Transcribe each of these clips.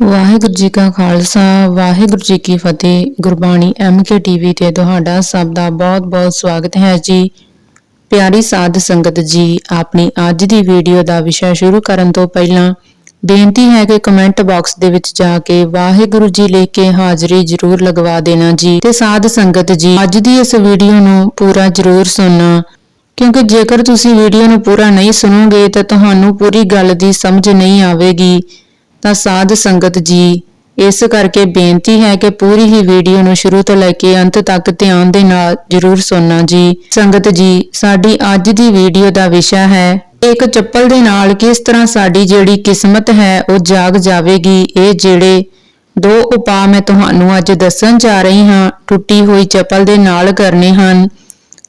ਵਾਹਿਗੁਰੂ ਜੀ ਕਾ ਖਾਲਸਾ, ਵਾਹਿਗੁਰੂ ਜੀ ਕੀ ਫਤਿਹ। Gurbani MK TV ਤੇ ਤੁਹਾਡਾ ਸਭ ਦਾ ਬਹੁਤ-ਬਹੁਤ ਸਵਾਗਤ ਹੈ ਜੀ। ਪਿਆਰੀ ਸਾਧ ਸੰਗਤ ਜੀ, ਆਪਣੀ ਅੱਜ ਦੀ ਵੀਡੀਓ ਦਾ ਵਿਸ਼ਾ ਸ਼ੁਰੂ ਕਰਨ ਤੋਂ ਪਹਿਲਾਂ ਬੇਨਤੀ ਹੈ ਕਿ ਕਮੈਂਟ ਬਾਕਸ ਦੇ ਵਿੱਚ ਜਾ ਕੇ ਵਾਹਿਗੁਰੂ ਜੀ ਲਿਖ ਕੇ ਹਾਜ਼ਰੀ ਜ਼ਰੂਰ ਲਗਵਾ ਦੇਣਾ ਜੀ। ਤੇ ਸਾਧ ਸੰਗਤ ਜੀ, ਅੱਜ ਦੀ ਇਸ ਵੀਡੀਓ ਨੂੰ ਪੂਰਾ ਜ਼ਰੂਰ ਸੁਣਨਾ। ਕਿਉਂਕਿ ਜੇਕਰ ਤੁਸੀਂ ਵੀਡੀਓ ਨੂੰ ਪੂਰਾ ਨਹੀਂ ਸੁਣੋਗੇ, ਤਾਂ ਤੁਹਾਨੂੰ ਪੂਰੀ ਗੱਲ ਦੀ ਸਮਝ ਨਹੀਂ ਆਵੇਗੀ। ਤਾਂ ਸਾਧ ਸੰਗਤ ਜੀ, ਇਸ ਕਰਕੇ ਬੇਨਤੀ ਹੈ ਕਿ ਪੂਰੀ ਹੀ ਵੀਡੀਓ ਨੂੰ ਸ਼ੁਰੂ ਤੋਂ ਲੈ ਕੇ ਅੰਤ ਤੱਕ ਧਿਆਨ ਦੇ ਨਾਲ ਜਰੂਰ ਸੁਣਨਾ ਜੀ। ਸੰਗਤ ਜੀ, ਸਾਡੀ ਅੱਜ ਦੀ ਵੀਡੀਓ ਦਾ ਵਿਸ਼ਾ ਹੈ, ਇੱਕ ਚੱਪਲ ਦੇ ਨਾਲ ਕਿਸ ਤਰ੍ਹਾਂ ਸਾਡੀ ਜਿਹੜੀ ਕਿਸਮਤ ਹੈ, ਉਹ ਜਾਗ ਜਾਵੇਗੀ। ਇਹ ਜਿਹੜੇ ਦੋ ਉਪਾਅ ਮੈਂ ਤੁਹਾਨੂੰ ਅੱਜ ਦੱਸਣ ਜਾ ਰਹੀ ਹਾਂ, ਟੁੱਟੀ ਹੋਈ ਚੱਪਲ ਦੇ ਨਾਲ ਕਰਨੇ ਹਨ।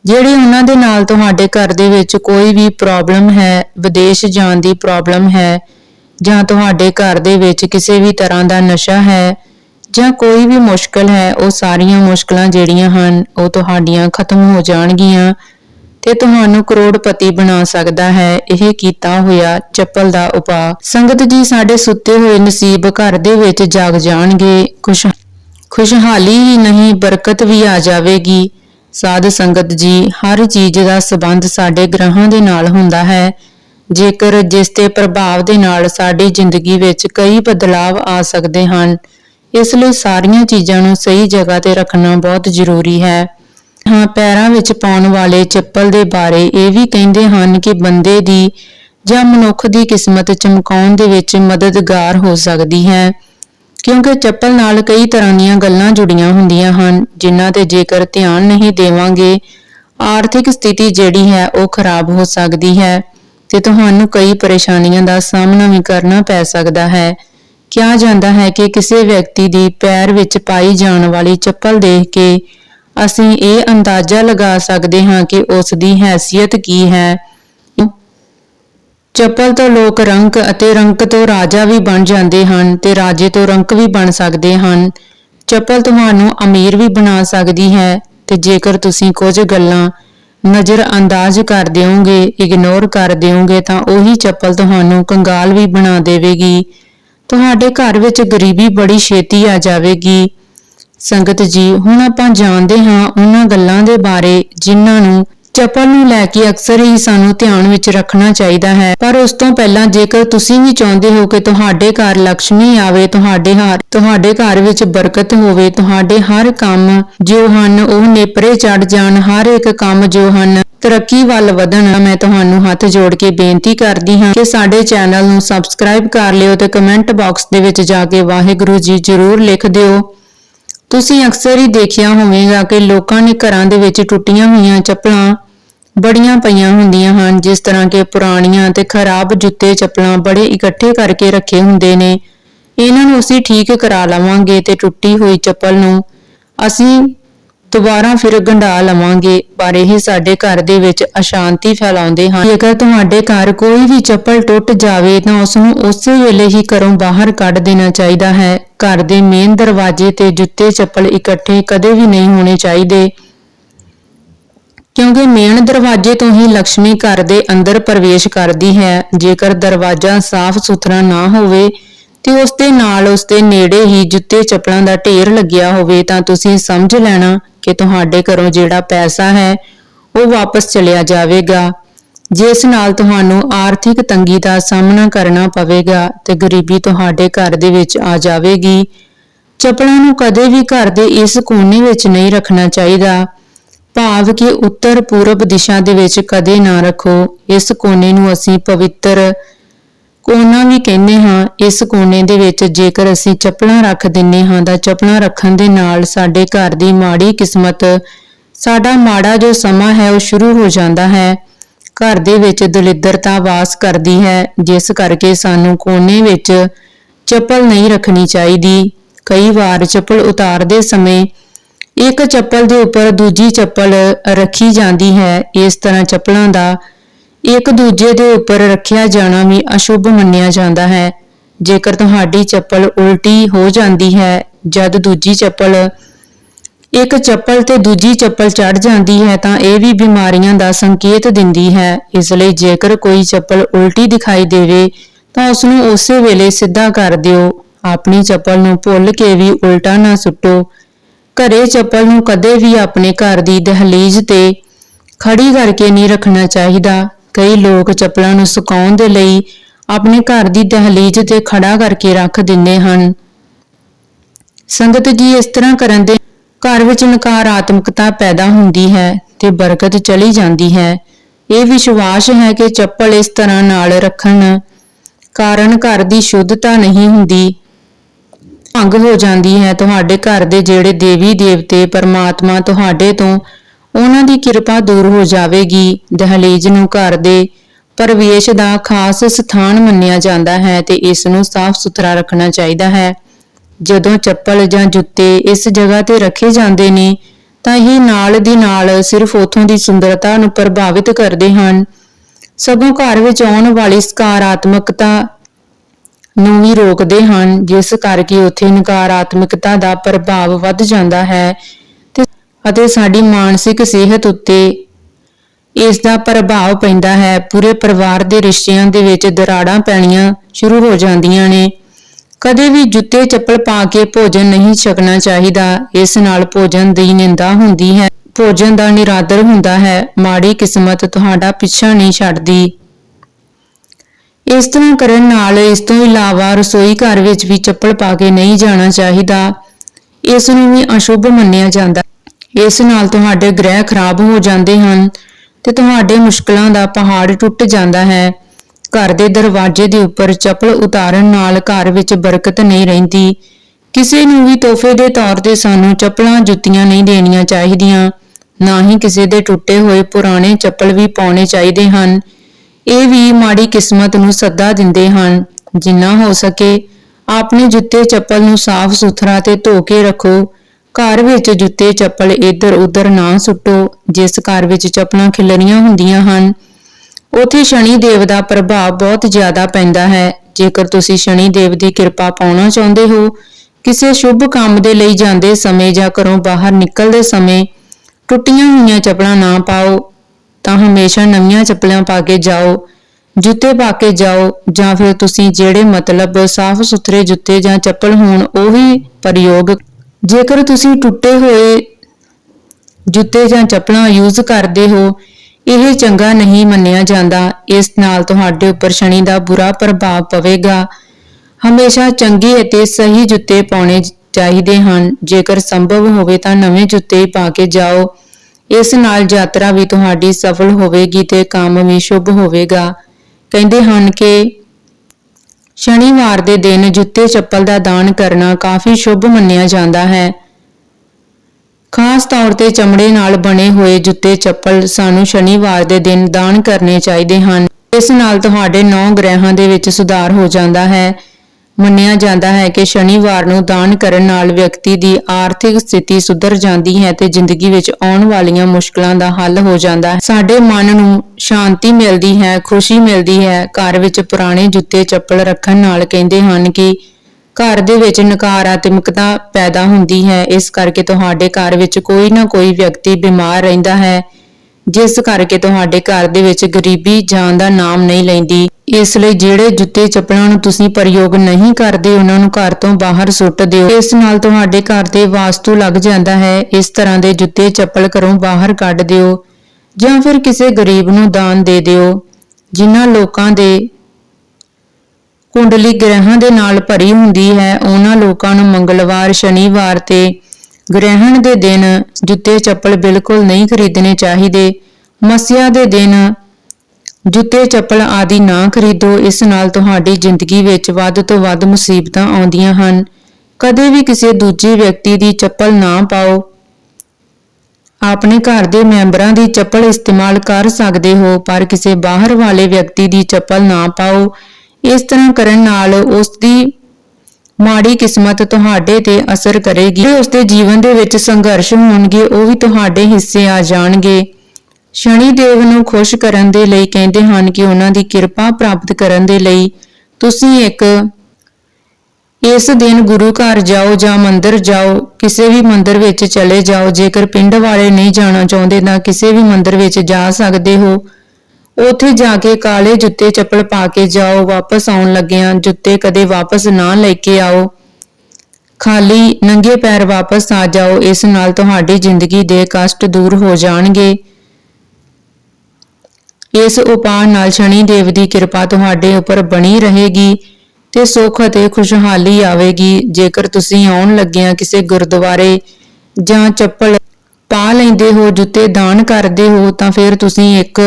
ਜਿਹੜੀ ਉਹਨਾਂ ਦੇ ਨਾਲ ਤੁਹਾਡੇ ਘਰ ਦੇ ਵਿੱਚ ਕੋਈ ਵੀ ਪ੍ਰੋਬਲਮ ਹੈ, ਵਿਦੇਸ਼ ਜਾਣ ਦੀ ਪ੍ਰੋਬਲਮ ਹੈ ਜਾਂ ਤੁਹਾਡੇ ਘਰ ਦੇ ਵਿੱਚ ਕਿਸੇ ਵੀ ਤਰ੍ਹਾਂ ਦਾ ਨਸ਼ਾ ਹੈ ਜਾਂ ਕੋਈ ਵੀ ਮੁਸ਼ਕਲ ਹੈ, ਉਹ ਸਾਰੀਆਂ ਮੁਸ਼ਕਲਾਂ ਜਿਹੜੀਆਂ ਹਨ, ਉਹ ਤੁਹਾਡੀਆਂ ਖਤਮ ਹੋ ਜਾਣਗੀਆਂ ਤੇ ਤੁਹਾਨੂੰ ਕਰੋੜਪਤੀ ਬਣਾ ਸਕਦਾ ਹੈ। ਇਹ ਕੀਤਾ ਹੋਇਆ ਚੱਪਲ ਦਾ ਉਪਾਅ। ਸੰਗਤ ਜੀ, ਸਾਡੇ ਸੁੱਤੇ ਹੋਏ ਨਸੀਬ ਘਰ ਦੇ ਵਿੱਚ ਜਾਗ ਜਾਣਗੇ। ਖੁਸ਼ ਖੁਸ਼ਹਾਲੀ ਹੀ ਨਹੀਂ, ਬਰਕਤ ਵੀ ਆ ਜਾਵੇਗੀ। ਸਾਧ ਸੰਗਤ ਜੀ, ਹਰ ਚੀਜ਼ ਦਾ ਸਬੰਧ ਸਾਡੇ ਗ੍ਰਹਾਂ ਦੇ ਨਾਲ ਹੁੰਦਾ ਹੈ। ਜੇਕਰ ਜਿਸ ਦੇ ਪ੍ਰਭਾਵ ਦੇ ਨਾਲ ਸਾਡੀ ਜ਼ਿੰਦਗੀ ਵਿੱਚ ਕਈ ਬਦਲਾਵ ਆ ਸਕਦੇ ਹਨ, ਇਸ ਲਈ ਸਾਰੀਆਂ ਚੀਜ਼ਾਂ ਨੂੰ ਸਹੀ ਜਗ੍ਹਾ ਤੇ ਰੱਖਣਾ ਬਹੁਤ ਜ਼ਰੂਰੀ ਹੈ। ਹਾਂ, ਪੈਰਾਂ ਵਿੱਚ ਪਾਉਣ ਵਾਲੇ ਚੱਪਲ ਦੇ ਬਾਰੇ ਇਹ ਵੀ ਕਹਿੰਦੇ ਹਨ ਕਿ ਬੰਦੇ ਦੀ ਜਾਂ ਮਨੁੱਖ ਦੀ ਕਿਸਮਤ ਚਮਕਾਉਣ ਦੇ ਵਿੱਚ ਮਦਦਗਾਰ ਹੋ ਸਕਦੀ ਹੈ, ਕਿਉਂਕਿ ਚੱਪਲ ਨਾਲ ਕਈ ਤਰ੍ਹਾਂ ਦੀਆਂ ਗੱਲਾਂ ਜੁੜੀਆਂ ਹੁੰਦੀਆਂ ਹਨ, ਜਿਨ੍ਹਾਂ ਤੇ ਜੇਕਰ ਧਿਆਨ ਨਹੀਂ ਦੇਵਾਂਗੇ, ਆਰਥਿਕ ਸਥਿਤੀ ਜਿਹੜੀ ਹੈ ਉਹ ਖਰਾਬ ਹੋ ਸਕਦੀ ਹੈ। ਤੇ ਤੁਹਾਨੂੰ ਕਈ ਪਰੇਸ਼ਾਨੀਆਂ ਦਾ ਸਾਹਮਣਾ ਵੀ ਕਰਨਾ ਪੈ ਸਕਦਾ ਹੈ। ਕਿਹਾ ਜਾਂਦਾ ਹੈ ਕਿ ਕਿਸੇ ਵਿਅਕਤੀ ਦੀ ਪੈਰ ਵਿੱਚ ਪਾਈ ਜਾਣ ਵਾਲੀ ਚੱਪਲ ਦੇਖ ਕੇ ਅਸੀਂ ਇਹ ਅੰਦਾਜ਼ਾ ਲਗਾ ਸਕਦੇ ਹਾਂ ਕਿ ਉਸ ਦੀ ਹੈਸੀਅਤ ਕੀ ਹੈ। ਚੱਪਲ ਤੋਂ ਲੋਕ ਰੰਕ ਅਤੇ ਰੰਕ ਤੋਂ ਰਾਜਾ ਵੀ ਬਣ ਜਾਂਦੇ ਹਨ ਤੇ ਰਾਜੇ ਤੋਂ ਰੰਕ ਵੀ ਬਣ ਸਕਦੇ ਹਨ। ਚੱਪਲ ਤੁਹਾਨੂੰ ਅਮੀਰ ਵੀ ਬਣਾ ਸਕਦੀ ਹੈ ਤੇ ਜੇਕਰ ਤੁਸੀਂ ਕੁਝ ਗੱਲਾਂ ਨਜ਼ਰ ਅੰਦਾਜ਼ ਕਰ ਦਿਓਗੇ ਇਗਨੋਰ ਕਰ ਦਿਓਗੇ, ਤਾਂ ਉਹੀ ਚੱਪਲ ਤੁਹਾਨੂੰ ਕੰਗਾਲ ਵੀ ਬਣਾ ਦੇਵੇਗੀ। ਤੁਹਾਡੇ ਘਰ ਵਿੱਚ ਗਰੀਬੀ ਬੜੀ ਛੇਤੀ ਆ ਜਾਵੇਗੀ। ਸੰਗਤ ਜੀ, ਹੁਣ ਆਪਾਂ ਜਾਣਦੇ ਹਾਂ ਉਹਨਾਂ ਗੱਲਾਂ ਦੇ ਬਾਰੇ ਜਿਨ੍ਹਾਂ ਨੂੰ ਚੱਪਲ ਨੂੰ ਲੈ ਕੇ ਅਕਸਰ ਹੀ ਸਾਨੂੰ ਧਿਆਨ ਵਿੱਚ ਰੱਖਣਾ ਚਾਹੀਦਾ ਹੈ। ਪਰ ਉਸ ਤੋਂ ਪਹਿਲਾਂ ਜੇਕਰ ਤੁਸੀਂ ਵੀ ਚਾਹੁੰਦੇ ਹੋ ਕਿ ਤੁਹਾਡੇ ਘਰ ਲక్ష్ਮੀ ਆਵੇ, ਤੁਹਾਡੇ ਹਰ, ਤੁਹਾਡੇ ਘਰ ਵਿੱਚ ਬਰਕਤ ਹੋਵੇ, ਤੁਹਾਡੇ ਹਰ ਕੰਮ ਜੋ ਹਨ ਉਹ ਨੇਪਰੇ ਚੜ ਜਾਣ, ਹਰ ਇੱਕ ਕੰਮ ਜੋ ਹਨ ਤਰੱਕੀ ਵੱਲ ਵਧਣ, ਮੈਂ ਤੁਹਾਨੂੰ ਹੱਥ ਜੋੜ ਕੇ ਬੇਨਤੀ ਕਰਦੀ ਹਾਂ ਕਿ ਸਾਡੇ ਚੈਨਲ ਨੂੰ ਸਬਸਕ੍ਰਾਈਬ ਕਰ ਲਿਓ ਤੇ ਕਮੈਂਟ ਬਾਕਸ ਦੇ ਵਿੱਚ ਜਾ ਕੇ ਵਾਹਿਗੁਰੂ ਜੀ ਜ਼ਰੂਰ ਲਿਖ ਦਿਓ। ਤੁਸੀਂ ਅਕਸਰ ਹੀ ਦੇਖਿਆ ਹੋਵੇਗਾ ਕਿ ਲੋਕਾਂ ਨੇ ਘਰਾਂ ਦੇ ਵਿੱਚ ਟੁੱਟੀਆਂ ਹੋਈਆਂ ਚੱਪਲਾਂ ਬੜੀਆਂ ਪਈਆਂ ਹੁੰਦੀਆਂ ਹਨ, ਜਿਸ ਤਰ੍ਹਾਂ ਕਿ ਪੁਰਾਣੀਆਂ ਤੇ ਖਰਾਬ ਜੁੱਤੇ ਚੱਪਲਾਂ ਬੜੇ ਇਕੱਠੇ ਕਰਕੇ ਰੱਖੇ ਹੁੰਦੇ ਨੇ। ਇਹਨਾਂ ਨੂੰ ਅਸੀਂ ਠੀਕ ਕਰਾ ਲਵਾਂਗੇ ਤੇ ਟੁੱਟੀ ਹੋਈ ਚੱਪਲ ਨੂੰ ਅਸੀਂ ਦੁਬਾਰਾ ਫਿਰ ਗੰਢਾ ਲਵਾਂਗੇ, ਪਰ ਇਹ ਸਾਡੇ ਘਰ ਦੇ ਵਿੱਚ ਅਸ਼ਾਂਤੀ ਫੈਲਾਉਂਦੇ ਹਨ। ਜੇਕਰ ਤੁਹਾਡੇ ਘਰ ਕੋਈ ਵੀ ਚੱਪਲ ਟੁੱਟ ਜਾਵੇ ਤਾਂ ਉਸ ਨੂੰ ਉਸੇ ਵੇਲੇ ਹੀ ਘਰੋਂ ਬਾਹਰ ਕੱਢ ਦੇਣਾ ਚਾਹੀਦਾ ਹੈ। ਘਰ ਦੇ ਮੇਨ ਦਰਵਾਜ਼ੇ ਤੇ ਜੁੱਤੇ ਚੱਪਲ ਇਕੱਠੇ ਕਦੇ ਵੀ ਨਹੀਂ ਹੋਣੇ ਚਾਹੀਦੇ। ਕਿਉਂਕਿ ਮੇਨ ਦਰਵਾਜ਼ੇ ਤੋਂ ਹੀ ਲక్ష్ਮੀ ਘਰ ਦੇ ਅੰਦਰ ਪ੍ਰਵੇਸ਼ ਕਰਦੀ ਹੈ। ਜੇਕਰ ਦਰਵਾਜ਼ਾ ਸਾਫ਼ ਸੁਥਰਾ ਨਾ ਹੋਵੇ ਤੇ ਉਸ ਦੇ ਨਾਲ ਉਸ ਦੇ ਨੇੜੇ ਹੀ ਜੁੱਤੇ ਚੱਪਲਾਂ ਦਾ ਢੇਰ ਲੱਗਿਆ ਹੋਵੇ ਤਾਂ ਤੁਸੀਂ ਸਮਝ ਲੈਣਾ ਕਿ ਤੁਹਾਡੇ ਘਰੋਂ ਜਿਹੜਾ ਪੈਸਾ ਹੈ, ਉਹ ਵਾਪਸ ਚਲਿਆ ਜਾਵੇਗਾ। ਜਿਸ ਨਾਲ ਤੁਹਾਨੂੰ ਆਰਥਿਕ ਤੰਗੀ ਦਾ ਸਾਹਮਣਾ ਕਰਨਾ ਪਵੇਗਾ ਤੇ ਗਰੀਬੀ ਤੁਹਾਡੇ ਘਰ ਦੇ ਵਿੱਚ ਆ ਜਾਵੇਗੀ। ਚੱਪਲਾਂ ਨੂੰ ਕਦੇ ਵੀ ਘਰ ਦੇ ਇਸ ਕੋਨੇ ਵਿੱਚ ਨਹੀਂ ਰੱਖਣਾ ਚਾਹੀਦਾ। ਭਾਵ ਕਿ ਉੱਤਰ ਪੂਰਬ ਦਿਸ਼ਾ ਦੇ ਵਿੱਚ ਕਦੇ ਨਾ ਰੱਖੋ। ਇਸ ਕੋਨੇ ਨੂੰ ਅਸੀਂ ਪਵਿੱਤਰ ਕੋਨਾ ਵੀ ਕਹਿੰਦੇ ਹਾਂ। ਇਸ ਕੋਨੇ ਦੇ ਵਿੱਚ ਜੇਕਰ ਅਸੀਂ ਚੱਪਲਾਂ ਰੱਖ ਦਿੰਨੇ ਹਾਂ ਤਾਂ ਚੱਪਲਾਂ ਰੱਖਣ ਦੇ ਨਾਲ ਸਾਡੇ ਘਰ ਦੀ ਮਾੜੀ ਕਿਸਮਤ, ਸਾਡਾ ਮਾੜਾ ਜੋ ਸਮਾਂ ਹੈ ਉਹ ਸ਼ੁਰੂ ਹੋ ਜਾਂਦਾ ਹੈ। ਘਰ ਦੇ ਵਿੱਚ ਦਲਿੱਦਰਤਾ ਵਾਸ ਕਰਦੀ ਹੈ, ਜਿਸ ਕਰਕੇ ਸਾਨੂੰ ਕੋਨੇ ਵਿੱਚ ਚੱਪਲ ਨਹੀਂ ਰੱਖਣੀ ਚਾਹੀਦੀ। ਕਈ ਵਾਰ ਚੱਪਲ ਉਤਾਰਦੇ ਸਮੇਂ ਇੱਕ ਚੱਪਲ ਦੇ ਉੱਪਰ ਦੂਜੀ ਚੱਪਲ ਰੱਖੀ ਜਾਂਦੀ ਹੈ। ਇਸ ਤਰ੍ਹਾਂ ਚੱਪਲਾਂ ਦਾ ਇੱਕ ਦੂਜੇ ਦੇ ਉੱਪਰ ਰੱਖਿਆ ਜਾਣਾ ਵੀ ਅਸ਼ੁਭ ਮੰਨਿਆ ਜਾਂਦਾ ਹੈ। ਜੇਕਰ ਤੁਹਾਡੀ ਚੱਪਲ ਉਲਟੀ ਹੋ ਜਾਂਦੀ ਹੈ, ਜਦ ਦੂਜੀ ਚੱਪਲ ਇੱਕ ਚੱਪਲ ਤੇ ਦੂਜੀ ਚੱਪਲ ਚੜ ਜਾਂਦੀ ਹੈ, ਤਾਂ ਇਹ ਵੀ ਬਿਮਾਰੀਆਂ ਦਾ ਸੰਕੇਤ ਦਿੰਦੀ ਹੈ। ਇਸ ਲਈ ਜੇਕਰ ਕੋਈ ਚੱਪਲ ਉਲਟੀ ਦਿਖਾਈ ਦੇਵੇ, ਤਾਂ ਉਸ ਨੂੰ ਉਸੇ ਵੇਲੇ ਸਿੱਧਾ ਕਰ ਦਿਓ। ਆਪਣੀ ਚੱਪਲ ਨੂੰ ਭੁੱਲ ਕੇ ਵੀ ਉਲਟਾ ਨਾ ਸੁੱਟੋ। ਘਰੇ ਚੱਪਲ ਨੂੰ ਕਦੇ ਵੀ ਆਪਣੇ ਘਰ ਦੀ ਦਹਲੀਜ਼ ਤੇ ਖੜੀ ਕਰਕੇ ਨਹੀਂ ਰੱਖਣਾ ਚਾਹੀਦਾ। ਕਈ ਲੋਕ ਚੱਪਲਾਂ ਨੂੰ ਸੁਕਾਉਣ ਦੇ ਲਈ ਆਪਣੇ ਘਰ ਦੀ ਦਹਲੀਜ਼ ਤੇ ਖੜਾ ਕਰਕੇ ਰੱਖ ਦਿੰਦੇ ਹਨ। ਸੰਗਤ ਜੀ ਇਸ ਤਰ੍ਹਾਂ ਕਰਨ ਦੇ ਘਰ ਵਿੱਚ ਨਕਾਰਾਤਮਕਤਾ ਪੈਦਾ ਹੁੰਦੀ ਹੈ ਤੇ ਬਰਕਤ ਚਲੀ ਜਾਂਦੀ ਹੈ। ਇਹ ਵਿਸ਼ਵਾਸ ਹੈ ਕਿ ਚੱਪਲ ਇਸ ਤਰ੍ਹਾਂ ਨਾਲ ਰੱਖਣ ਕਾਰਨ ਘਰ ਦੀ ਸ਼ੁੱਧਤਾ ਨਹੀਂ ਹੁੰਦੀ। ਭੰਗ ਹੋ ਜਾਂਦੀ ਹੈ ਤੁਹਾਡੇ ਘਰ ਦੇ ਜਿਹੜੇ ਦੇਵੀ ਦੇਵਤੇ ਪਰਮਾਤਮਾ ਤੁਹਾਡੇ ਤੋਂ, ਉਹਨਾਂ ਦੀ ਕਿਰਪਾ ਦੂਰ ਹੋ ਜਾਵੇਗੀ। ਦਹਲੀਜ਼ ਨੂੰ ਘਰ ਦੇ ਪ੍ਰਵੇਸ਼ ਦਾ ਖਾਸ ਸਥਾਨ ਮੰਨਿਆ ਜਾਂਦਾ ਹੈ ਤੇ ਇਸ ਨੂੰ ਸਾਫ਼ ਸੁਥਰਾ ਰੱਖਣਾ ਚਾਹੀਦਾ ਹੈ। ਜਦੋਂ ਚੱਪਲ ਜਾਂ ਜੁੱਤੇ ਇਸ ਜਗ੍ਹਾ ਤੇ ਰੱਖੇ ਜਾਂਦੇ ਨੇ, ਤਾਂ ਇਹ ਨਾਲ ਦੀ ਨਾਲ ਸਿਰਫ ਉਥੋਂ ਦੀ ਸੁੰਦਰਤਾ ਨੂੰ ਪ੍ਰਭਾਵਿਤ ਕਰਦੇ ਹਨ। ਸਗੋਂ ਘਰ ਵਿੱਚ ਆਉਣ ਵਾਲੀ ਸਕਾਰਾਤਮਕਤਾ ਨੂੰ ਵੀ ਰੋਕਦੇ ਹਨ, ਜਿਸ ਕਰਕੇ ਉੱਥੇ ਨਕਾਰਾਤਮਕਤਾ ਦਾ ਪ੍ਰਭਾਵ ਵੱਧ ਜਾਂਦਾ ਹੈ ਅਤੇ ਸਾਡੀ ਮਾਨਸਿਕ ਸਿਹਤ ਉੱਤੇ ਇਸ ਦਾ ਪ੍ਰਭਾਵ ਪੈਂਦਾ ਹੈ। ਪੂਰੇ ਪਰਿਵਾਰ ਦੇ ਰਿਸ਼ਤਿਆਂ ਦੇ ਵਿੱਚ ਦਰਾੜਾਂ ਪੈਣੀਆਂ ਸ਼ੁਰੂ ਹੋ ਜਾਂਦੀਆਂ ਨੇ। ਕਦੇ ਵੀ ਜੁੱਤੇ ਚੱਪਲ ਪਾ ਕੇ ਭੋਜਨ ਨਹੀਂ ਛਕਣਾ ਚਾਹੀਦਾ। ਇਸ ਨਾਲ ਭੋਜਨ ਦੀ ਨਿੰਦਾ ਹੁੰਦੀ ਹੈ। ਭੋਜਨ ਦਾ ਨਿਰਾਦਰ ਹੁੰਦਾ ਹੈ। ਮਾੜੀ ਕਿਸਮਤ ਤੁਹਾਡਾ ਪਿੱਛਾ ਨਹੀਂ ਛੱਡਦੀ। ਇਸ ਤਰ੍ਹਾਂ ਕਰਨ ਨਾਲ ਇਸ ਤੋਂ ਇਲਾਵਾ ਰਸੋਈ ਘਰ ਵਿੱਚ ਵੀ ਚੱਪਲ ਪਾ ਕੇ ਨਹੀਂ ਜਾਣਾ ਚਾਹੀਦਾ। ਇਸ ਨੂੰ ਵੀ ਅਸ਼ੁਭ ਮੰਨਿਆ ਜਾਂਦਾ। ਇਸ ਨਾਲ ਤੁਹਾਡੇ ਗ੍ਰਹਿ ਖਰਾਬ ਹੋ ਜਾਂਦੇ ਹਨ ਤੇ ਤੁਹਾਡੇ ਮੁਸ਼ਕਲਾਂ ਦਾ ਪਹਾੜ ਟੁੱਟ ਜਾਂਦਾ ਹੈ। ਘਰ ਦੇ ਦਰਵਾਜ਼ੇ ਦੇ ਉੱਪਰ ਚੱਪਲ ਉਤਾਰਨ ਨਾਲ ਘਰ ਵਿੱਚ ਬਰਕਤ ਨਹੀਂ ਰਹਿੰਦੀ। ਕਿਸੇ ਨੂੰ ਵੀ ਤੋਹਫੇ ਦੇ ਤੌਰ ਤੇ ਸਾਨੂੰ ਚੱਪਲਾਂ, ਜੁੱਤੀਆਂ ਨਹੀਂ ਦੇਣੀਆਂ ਚਾਹੀਦੀਆਂ। ਨਾ ਹੀ ਕਿਸੇ ਦੇ ਟੁੱਟੇ ਹੋਏ ਪੁਰਾਣੇ ਚੱਪਲ ਵੀ ਪਾਉਣੇ ਚਾਹੀਦੇ ਹਨ। ਇਹ ਵੀ ਮਾੜੀ ਕਿਸਮਤ ਨੂੰ ਸੱਦਾ ਦਿੰਦੇ ਹਨ, ਜਿੰਨਾ ਹੋ ਸਕੇ। ਆਪਣੇ ਜੁੱਤੇ ਚੱਪਲ ਨੂੰ ਸਾਫ਼ ਸੁਥਰਾ ਤੇ ਧੋ ਕੇ ਰੱਖੋ। ਘਰ ਵਿੱਚ ਜੁੱਤੇ ਚੱਪਲ ਇੱਧਰ ਉੱਧਰ ਨਾ ਸੁੱਟੋ, ਜਿਸ ਘਰ ਵਿੱਚ ਚੱਪਲਾਂ ਖਿਲਰੀਆਂ ਹੁੰਦੀਆਂ ਹਨ। ਉਥੇ ਸ਼ਨੀ ਦੇਵ ਦਾ ਪ੍ਰਭਾਵ ਬਹੁਤ ਜ਼ਿਆਦਾ ਪੈਂਦਾ ਹੈ। ਜੇਕਰ ਤੁਸੀਂ ਸ਼ਨੀ ਦੇਵ ਦੀ ਕਿਰਪਾ ਪਾਉਣਾ ਚਾਹੁੰਦੇ ਹੋ, ਕਿਸੇ ਸ਼ੁਭ ਕੰਮ ਦੇ ਲਈ ਜਾਂਦੇ ਸਮੇਂ ਜਾਂ ਘਰੋਂ ਬਾਹਰ ਨਿਕਲਦੇ ਸਮੇਂ ਟੁੱਟੀਆਂ ਹੋਈਆਂ ਚੱਪਲਾਂ ਨਾ ਪਾਓ। ਤਾਂ ਹਮੇਸ਼ਾ ਨਵੀਆਂ ਚੱਪਲਾਂ ਪਾ ਕੇ ਜਾਓ, ਜੁੱਤੇ ਪਾ ਕੇ ਜਾਓ, ਜਾਂ ਫਿਰ ਤੁਸੀਂ ਜਿਹੜੇ ਮਤਲਬ ਸਾਫ਼ ਸੁਥਰੇ ਜੁੱਤੇ ਜਾਂ ਚੱਪਲ ਹੋਣ, ਉਹ ਉਹੀ ਪ੍ਰਯੋਗ। ਜੇਕਰ ਤੁਸੀਂ ਟੁੱਟੇ ਹੋਏ ਜੁੱਤੇ ਜਾਂ ਚੱਪਲਾਂ ਯੂਜ਼ ਕਰਦੇ ਹੋ, ਇਹ ਚੰਗਾ ਨਹੀਂ ਮੰਨਿਆ ਜਾਂਦਾ। ਇਸ ਨਾਲ ਤੁਹਾਡੇ ਉੱਪਰ ਸ਼ਨੀ ਦਾ ਬੁਰਾ ਪ੍ਰਭਾਵ ਪਵੇਗਾ। ਹਮੇਸ਼ਾ ਚੰਗੇ ਅਤੇ ਸਹੀ ਜੁੱਤੇ ਪਾਉਣੇ ਚਾਹੀਦੇ ਹਨ। ਜੇਕਰ ਸੰਭਵ ਹੋਵੇ ਤਾਂ ਨਵੇਂ ਜੁੱਤੇ ਪਾ ਕੇ ਜਾਓ। ਇਸ ਨਾਲ ਯਾਤਰਾ ਵੀ ਤੁਹਾਡੀ ਸਫਲ ਹੋਵੇਗੀ ਤੇ ਕੰਮ ਵੀ ਸ਼ੁਭ ਹੋਵੇਗਾ। ਕਹਿੰਦੇ ਹਨ ਕਿ ਸ਼ਨੀਵਾਰ ਦੇ ਦਿਨ ਜੁੱਤੇ ਚੱਪਲ ਦਾ ਦਾਨ ਕਰਨਾ ਕਾਫੀ ਸ਼ੁਭ ਮੰਨਿਆ ਜਾਂਦਾ ਹੈ। ਖਾਸ ਤੌਰ ਤੇ ਚਮੜੇ ਨਾਲ ਬਣੇ ਹੋਏ ਜੁੱਤੇ ਚੱਪਲ ਸਾਨੂੰ ਸ਼ਨੀਵਾਰ ਦੇ ਦਿਨ ਦਾਨ ਕਰਨੇ ਚਾਹੀਦੇ ਹਨ। ਇਸ ਨਾਲ ਤੁਹਾਡੇ ਨੌ ਗ੍ਰਹਿਾਂ ਦੇ ਵਿੱਚ ਸੁਧਾਰ ਹੋ ਜਾਂਦਾ ਹੈ। ਮੰਨਿਆ ਜਾਂਦਾ ਹੈ ਕਿ ਸ਼ਨੀਵਾਰ ਨੂੰ ਦਾਨ ਕਰਨ ਨਾਲ ਵਿਅਕਤੀ ਦੀ ਆਰਥਿਕ ਸਥਿਤੀ ਸੁਧਰ ਜਾਂਦੀ ਹੈ ਤੇ ਜ਼ਿੰਦਗੀ ਵਿੱਚ ਆਉਣ ਵਾਲੀਆਂ ਮੁਸ਼ਕਲਾਂ ਦਾ ਹੱਲ ਹੋ ਜਾਂਦਾ ਹੈ। ਸਾਡੇ ਮਨ ਨੂੰ ਸ਼ਾਂਤੀ ਮਿਲਦੀ ਹੈ, ਖੁਸ਼ੀ ਮਿਲਦੀ ਹੈ। ਘਰ ਵਿੱਚ ਪੁਰਾਣੇ ਜੁੱਤੇ ਚੱਪਲ ਰੱਖਣ ਨਾਲ ਕਹਿੰਦੇ ਹਨ ਕਿ ਘਰ ਦੇ ਵਿੱਚ ਨਕਾਰਾਤਮਕਤਾ ਪੈਦਾ ਹੁੰਦੀ ਹੈ। ਇਸ ਕਰਕੇ ਤੁਹਾਡੇ ਘਰ ਵਿੱਚ ਕੋਈ ਨਾ ਕੋਈ ਵਿਅਕਤੀ ਬਿਮਾਰ ਰਹਿੰਦਾ ਹੈ। ਜਿਸ ਕਰਕੇ ਤੁਹਾਡੇ ਘਰ ਦੇ ਵਿੱਚ ਗਰੀਬੀ ਜਾਣ ਦਾ ਨਾਮ ਨਹੀਂ ਲੈਂਦੀ। ਇਸ ਲਈ ਜਿਹੜੇ ਜੁੱਤੇ ਚੱਪਲਾਂ ਨੂੰ ਤੁਸੀਂ ਪ੍ਰਯੋਗ ਨਹੀਂ ਕਰਦੇ, ਉਹਨਾਂ ਨੂੰ ਘਰ ਤੋਂ ਬਾਹਰ ਸੁੱਟ ਦਿਓ। ਇਸ ਨਾਲ ਤੁਹਾਡੇ ਘਰ ਤੇ ਵਾਸਤੂ ਲੱਗ ਜਾਂਦਾ ਹੈ। ਇਸ ਤਰ੍ਹਾਂ ਦੇ ਜੁੱਤੇ ਚੱਪਲ ਘਰੋਂ ਬਾਹਰ ਕੱਢ ਦਿਓ ਜਾਂ ਫਿਰ ਕਿਸੇ ਗਰੀਬ ਨੂੰ ਦਾਨ ਦੇ ਦਿਓ, ਜਿਨ੍ਹਾਂ ਲੋਕਾਂ ਦੇ ਕੁੰਡਲੀ ਗ੍ਰਹਿਾਂ ਦੇ ਨਾਲ ਭਰੀ ਹੁੰਦੀ ਹੈ। ਉਹਨਾਂ ਲੋਕਾਂ ਨੂੰ ਮੰਗਲਵਾਰ, ਸ਼ਨੀਵਾਰ ਤੇ ਗ੍ਰਹਿਣ ਦੇ ਦਿਨ ਜੁੱਤੇ ਚੱਪਲ ਬਿਲਕੁਲ ਨਹੀਂ ਖਰੀਦਣੇ ਚਾਹੀਦੇ। ਮਸਿਆ ਦੇ ਦਿਨ ਜੁੱਤੇ ਚੱਪਲ ਆਦਿ ਨਾ ਖਰੀਦੋ, ਇਸ ਨਾਲ ਤੁਹਾਡੀ ਜ਼ਿੰਦਗੀ ਵਿੱਚ ਵੱਧ ਤੋਂ ਵੱਧ ਮੁਸੀਬਤਾਂ ਆਉਂਦੀਆਂ ਹਨ। ਕਦੇ ਵੀ ਕਿਸੇ ਦੂਜੇ ਵਿਅਕਤੀ ਦੀ ਚੱਪਲ ਨਾ ਪਾਓ। ਆਪਣੇ ਘਰ ਦੇ ਮੈਂਬਰਾਂ ਦੀ ਚੱਪਲ ਇਸਤੇਮਾਲ ਕਰ ਸਕਦੇ ਹੋ, ਪਰ ਕਿਸੇ ਬਾਹਰ ਵਾਲੇ ਵਿਅਕਤੀ ਦੀ ਚੱਪਲ ਨਾ ਪਾਓ। ਇਸ ਤਰ੍ਹਾਂ ਕਰਨ ਨਾਲ ਉਸ ਦੀ ਮਾੜੀ ਕਿਸਮਤ ਤੁਹਾਡੇ ਤੇ ਅਸਰ ਕਰੇਗੀ। ਉਸ ਦੇ ਜੀਵਨ ਦੇ ਵਿੱਚ ਸੰਘਰਸ਼ ਹੋਣਗੇ, ਉਹ ਵੀ ਤੁਹਾਡੇ ਹਿੱਸੇ ਆ ਜਾਣਗੇ। ਸ਼ਨੀ ਦੇਵ ਨੂੰ ਖੁਸ਼ ਕਰਨ ਦੇ ਲਈ ਕਹਿੰਦੇ ਹਨ ਕਿ ਉਹਨਾਂ ਦੀ ਕਿਰਪਾ ਪ੍ਰਾਪਤ ਕਰਨ ਦੇ ਲਈ ਤੁਸੀਂ ਇੱਕ ਇਸ ਦਿਨ ਗੁਰੂ ਘਰ ਜਾਓ ਜਾਂ ਮੰਦਿਰ ਜਾਓ, ਕਿਸੇ ਵੀ ਮੰਦਿਰ ਵਿੱਚ ਚਲੇ ਜਾਓ, ਜੇਕਰ ਪਿੰਡ ਵਾਲੇ ਨਹੀਂ ਜਾਣਾ ਚਾਹੁੰਦੇ ਤਾਂ ਕਿਸੇ ਵੀ ਮੰਦਿਰ ਵਿੱਚ ਜਾ ਸਕਦੇ ਹੋ। ਉੱਥੇ ਜਾ ਕੇ ਕਾਲੇ ਜੁੱਤੇ ਚੱਪਲ ਪਾ ਕੇ ਜਾਓ, ਵਾਪਸ ਆਉਣ ਲੱਗਿਆਂ, ਜੁੱਤੇ ਕਦੇ ਵਾਪਸ ਨਾ ਲੈ ਕੇ ਆਓ। ਖਾਲੀ ਨੰਗੇ ਪੈਰ ਵਾਪਸ ਆ ਜਾਓ, ਇਸ ਨਾਲ ਤੁਹਾਡੀ ਜ਼ਿੰਦਗੀ ਦੇ ਕਸ਼ਟ ਦੂਰ ਹੋ ਜਾਣਗੇ। ਇਸ ਉਪਾਅ ਨਾਲ ਸ਼ਨੀ ਦੇਵ ਦੀ ਕਿਰਪਾ ਤੁਹਾਡੇ ਉੱਪਰ ਬਣੀ ਰਹੇਗੀ ਤੇ ਸੁੱਖ ਅਤੇ ਖੁਸ਼ਹਾਲੀ ਆਵੇਗੀ। ਜੇਕਰ ਤੁਸੀਂ ਆਉਣ ਲੱਗਿਆਂ ਕਿਸੇ ਗੁਰਦੁਆਰੇ ਜਾਂ ਚੱਪਲ ਪਾ ਲੈਂਦੇ ਹੋ, ਜੁੱਤੇ ਦਾਨ ਕਰਦੇ ਹੋ, ਤਾਂ ਫਿਰ ਤੁਸੀਂ ਇੱਕ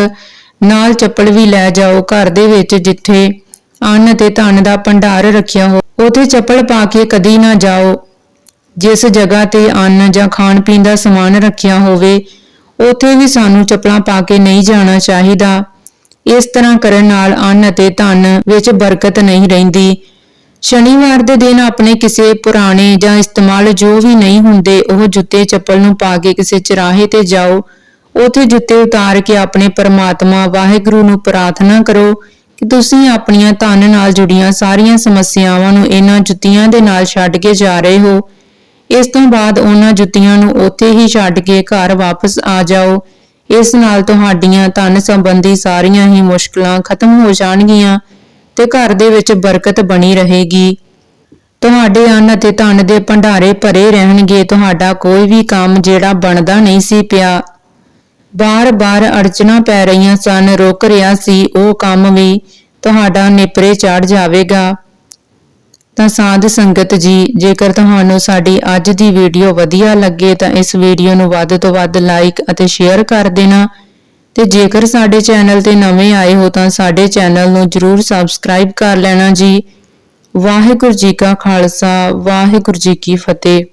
ਨਾਲ ਚੱਪਲ ਵੀ ਲੈ ਜਾਓ ਘਰ ਦੇ ਵਿੱਚ ਜਿੱਥੇ ਅੰਨ ਤੇ ਧਨ ਦਾ ਭੰਡਾਰ ਰੱਖਿਆ ਹੋ। ਉਥੇ ਚੱਪਲ ਪਾ ਕੇ ਕਦੀ ਨਾ ਜਾਓ। ਜਿਸ ਜਗ੍ਹਾ ਤੇ ਅੰਨ ਜਾਂ ਖਾਣ ਪੀਣ ਦਾ ਸਮਾਨ ਰੱਖਿਆ ਹੋਵੇ, ਉਥੇ ਵੀ ਸਾਨੂੰ ਚੱਪਲਾਂ ਪਾ ਕੇ ਨਹੀਂ ਜਾਣਾ ਚਾਹੀਦਾ। ਇਸ ਤਰ੍ਹਾਂ ਕਰਨ ਨਾਲ ਅੰਨ ਅਤੇ ਧਨ ਵਿੱਚ ਬਰਕਤ ਨਹੀਂ ਰਹਿੰਦੀ। ਸ਼ਨੀਵਾਰ ਦੇ ਦਿਨ ਆਪਣੇ ਕਿਸੇ ਪੁਰਾਣੇ ਜਾਂ ਇਸਤੇਮਾਲ ਜੋ ਵੀ ਨਹੀਂ ਹੁੰਦੇ, ਉਹ ਜੁੱਤੇ ਚੱਪਲ ਨੂੰ ਪਾ ਕੇ ਕਿਸੇ ਚਰਾਹੇ ਤੇ ਜਾਓ। ਉਥੇ ਜੁੱਤੇ ਉਤਾਰ ਕੇ ਆਪਣੇ ਪਰਮਾਤਮਾ ਵਾਹਿਗੁਰੂ ਨੂੰ ਪ੍ਰਾਰਥਨਾ ਕਰੋ ਕਿ ਤੁਸੀਂ ਆਪਣੀਆਂ ਧਨ ਨਾਲ ਜੁੜੀਆਂ ਸਾਰੀਆਂ ਸਮੱਸਿਆਵਾਂ ਨੂੰ ਇਹਨਾਂ ਜੁੱਤੀਆਂ ਦੇ ਨਾਲ ਛੱਡ ਕੇ ਜਾ ਰਹੇ ਹੋ। ਇਸ ਤੋਂ ਬਾਅਦ ਉਹਨਾਂ ਜੁੱਤੀਆਂ ਨੂੰ ਉੱਥੇ ਹੀ ਛੱਡ ਕੇ ਘਰ ਵਾਪਸ ਆ ਜਾਓ। ਇਸ ਨਾਲ ਤੁਹਾਡੀਆਂ ਧਨ ਸੰਬੰਧੀ ਸਾਰੀਆਂ ਹੀ ਮੁਸ਼ਕਲਾਂ ਖਤਮ ਹੋ ਜਾਣਗੀਆਂ ਤੇ ਘਰ ਦੇ ਵਿੱਚ ਬਰਕਤ ਬਣੀ ਰਹੇਗੀ। ਤੁਹਾਡੇ ਅੰਨ ਅਤੇ ਧਨ ਦੇ ਭੰਡਾਰੇ ਭਰੇ ਰਹਿਣਗੇ। ਤੁਹਾਡਾ ਕੋਈ ਵੀ ਕੰਮ ਜਿਹੜਾ ਬਣਦਾ ਨਹੀਂ ਸੀ ਪਿਆ। ਬਾਰ-ਬਾਰ ਅੜਚਣਾ ਪੈ ਰਹੀਆਂ ਸਨ, ਰੁਕ ਰਿਹਾ ਸੀ ਉਹ ਕੰਮ ਵੀ ਤੁਹਾਡਾ ਨੇਪਰੇ ਚੜ ਜਾਵੇਗਾ। ਤਾਂ ਸਾਧ ਸੰਗਤ ਜੀ, ਜੇਕਰ ਤੁਹਾਨੂੰ ਸਾਡੀ ਅੱਜ ਦੀ ਵੀਡੀਓ ਵਧੀਆ ਲੱਗੇ ਤਾਂ ਇਸ ਵੀਡੀਓ ਨੂੰ ਵੱਧ ਤੋਂ ਵੱਧ ਲਾਈਕ ਅਤੇ ਸ਼ੇਅਰ ਕਰ ਦੇਣਾ। ਤੇ ਜੇਕਰ ਸਾਡੇ ਚੈਨਲ ਤੇ ਨਵੇਂ ਆਏ ਹੋ ਤਾਂ ਸਾਡੇ ਚੈਨਲ ਨੂੰ ਜਰੂਰ ਸਬਸਕ੍ਰਾਈਬ ਕਰ ਲੈਣਾ ਜੀ। ਵਾਹਿਗੁਰੂ ਜੀ ਕਾ ਖਾਲਸਾ, ਵਾਹਿਗੁਰੂ ਜੀ ਕੀ ਫਤਿਹ।